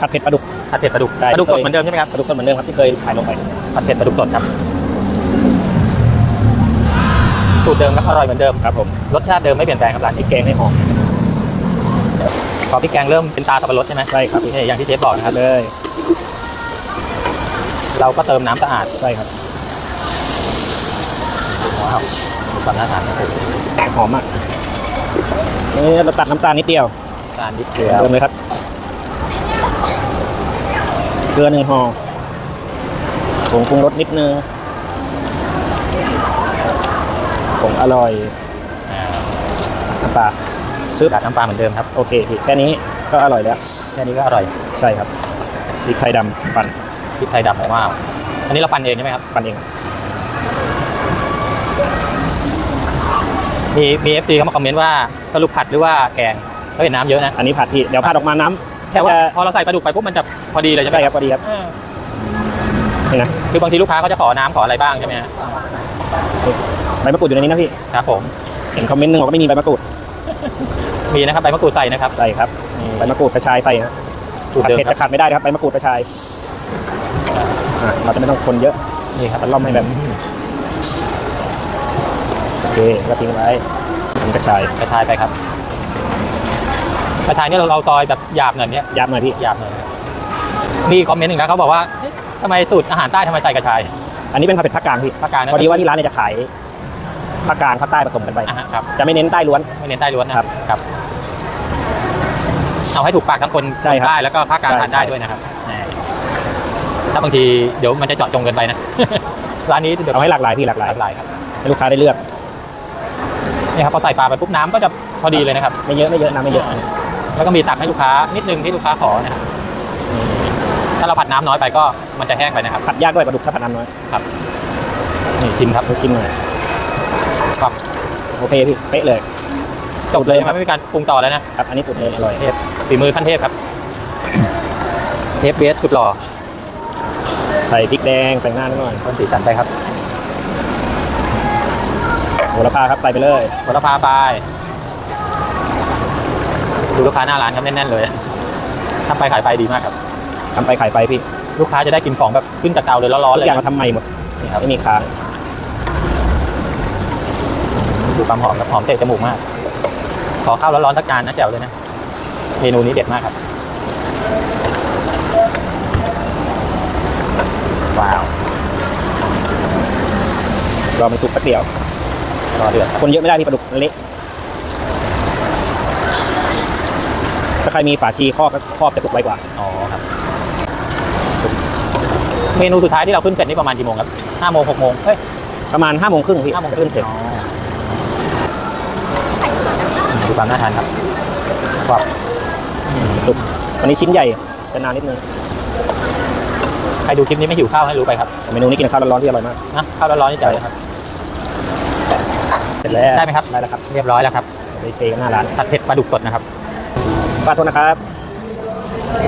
ผัดเผ็ดปลาดุกผัดเผ็ดปลาดุกได้ปลาดุกสดเหมือนเดิมใช่ไหมครับปลาดุกสดเหมือนเดิมครับที่เคยขายลงไปผัดเผ็ดปลาดุกสดครับสูตรเดิมครับอร่อยเหมือนเดิมครับผมรสชาติเดิมไม่เปลี่ยนแปลงครับร้านพรินี้กแกงให้หอมพอพริกแกงเริ่มเป็นตาสับปะรดใช่ไหมใช่ครับนี่อย่างที่เชฟบอกนะครับเลย เราก็เติมน้ำสะอาดใช่ครับว้าวมีความน่าทานครับผมหอมมากนี่เราตัดน้ำตาลนิดเดียวทานนิดเดียวเติมเลยครับ เกลือหนึ่งห่อผงปรุงรสนิดนึงผงอร่อยอ่าน้ำปลาซึบราดน้ำปลาเหมือนเดิมครับ โอเคพี่แค่นี้ก็อร่อยแล้ว แค่นี้ก็อร่อย ใช่ครับพริกไทยดำปั่นพริกไทยดำว้าวอันนี้เราปั่นเองใช่ไหมครับ ปั่นเอง มีมีเอฟซีเขามาคอมเมนต์ว่าสรุปผัดหรือว่าแกงเขาเห็นน้ำเยอะนะ อันนี้ผัดพี่ เดี๋ยวผัดออกมาน้ำ แต่ว่าจะพอเราใส่ปลาดุกไปปุ๊บมันจะพอดีเลยใช่ไหมใช่ครับพอดีครับเออนี่นะคือบางทีลูกค้าเขาจะขอน้ำขออะไรบ้างใช่ไหมฮะใบมะกรูดอยู่ในนี้นะพี่ครับผมเห็นคอมเมนต์หนึงบอกว่าไม่มีใบมะกรูดมีนะครับใบมะกรูดใส่นะครับใส่ครับนี่ใบมะกรูดกระชายใส่นะสูตรผัดเดิมเผ็ดครัจะบขาดไม่ได้นะครับใบมะกรูดกระชายอะเราจะไม่ต้องคนเยอะนี่ครับมันล่อมให้แบบโอเคก็ทิ้งไว้มันกระชายกระชายไปครับ กระชายเนี่ยเราเราซอยแบบหยาบหน่อยเนี่ยยับหน่อยพี่หยาบหน่อยมีคอมเมนต์หนึ่งนะเขาบอกว่าเอ๊ะทำไมสูตรอาหารใต้ทำไมใส่กระชายอันนี้เป็นผัดเผ็ดภาคกลางพี่ภาคกลางนะพอดีว่าที่ร้านเนี่ยจะขายภาคกลางภาคใต้ผสมกันไป อะฮะครับ จะไม่เน้นใต้ล้วน ไม่เน้นใต้ล้วนนะครับครับ เอาให้ถูกปากทั้งคนใช่ครับใต้แล้วก็ภาคกลางใช่ ทานได้ใช่ด้วยนะครับแหมถ้าบางทีเดี๋ยวมันจะเจาะจงเกินไปนะ ร้านนี้เดี๋ยวเอาให้หลากหลายพี่หลากหหลายลากหลายครับให้ลูกค้าได้เลือก นี่ครับพอใส่ปลาไปปุ๊บน้ำก็จะพอดีเลยนะครับ ไม่เยอะไม่เยอะน้ำไม่เยอะ แล้วก็มีตักให้ลูกค้านิดนึงที่ลูกค้าขอนะครับถ้าเราผัดน้ำน้อยไปก็มันจะแห้งไปนะครับ ผัดยากด้วยปลาดุกถ้าผัดน้ำน้อยนี่ชิมครับไปชิมหน่อยครับโอเคพี่เป๊ะเลยจบเลยใช่ไหมไม่มีการปรุงต่อแล้วนะครับ อันนี้สุดเลยอร่อยเทพฝีมือขั้นเทพครับเชฟเบสสุดหล่อใส่พริกแดงแต่งหน้านิดหน่อยต้นสีสันไปครับโหระพาครับใส่ไปเลยผลพาไป ดูลูกค้าหน้าร้านครับแน่นๆเลยทำไปขายไปดีมากครับทำไปขายไปพี่ลูกค้าจะได้กินของแบบขึ้นจากเตาเลยร้อนๆทุเลกยอย่างเราทำใหม่หมดนี่ครับไม่มีค้างดูความหอมครับหอมเตะจมูกมาก ขอข้าวร้อนๆสักจานนะแจ๋วเลยนะ เมนูนี้เด็ดมากครับ ว้าวรอมันสุกแป๊บเดียวรอเดือดครับคนเยอะไม่ได้ที่ปลาดุกมันเละถ้า ใครมีฝาชีครอบก็ครอบจะสุกไวกว่า อ๋อครับ เมนูสุดท้ายที่เราขึ้นเสร็จนี่ประมาณกี่โมงครับห้าโมงหกโมงเฮ้ย ประมาณห้าโมงครึ่งพี่ห้าโมงจะครึ่ขึ้งนเสร็จดูความน่าทานครับครับสุกวันนี้ชิ้นใหญ่จะนานนิดนึง ใครดูคลิปนี้ไม่หิวข้าวให้รู้ไปครับแต่เมนูนี้กินกับข้าวร้อนๆที่อร่อยมากนะข้าวร้อนๆนี่แจ๋วเลยครับเสร็จแล้วได้ไหมครับได้แล้วครับ เรียบร้อยแล้วครับไปเทกันหน้าร้านผัดเผ็ดปลาดุกสดนะครับ ป้าโทษนะครับ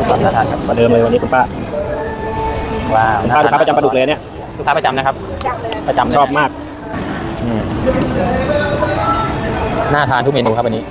ความน่าทานครับประเดิมเลยวันนี้คุณป้าว้าวคุณป้าลูกค้าประจำปลาดุกเลยเนี่ยลูกค้าประจำนะครับ ประจำชอบมาก น่าทานทุกเมนูครับวันนี้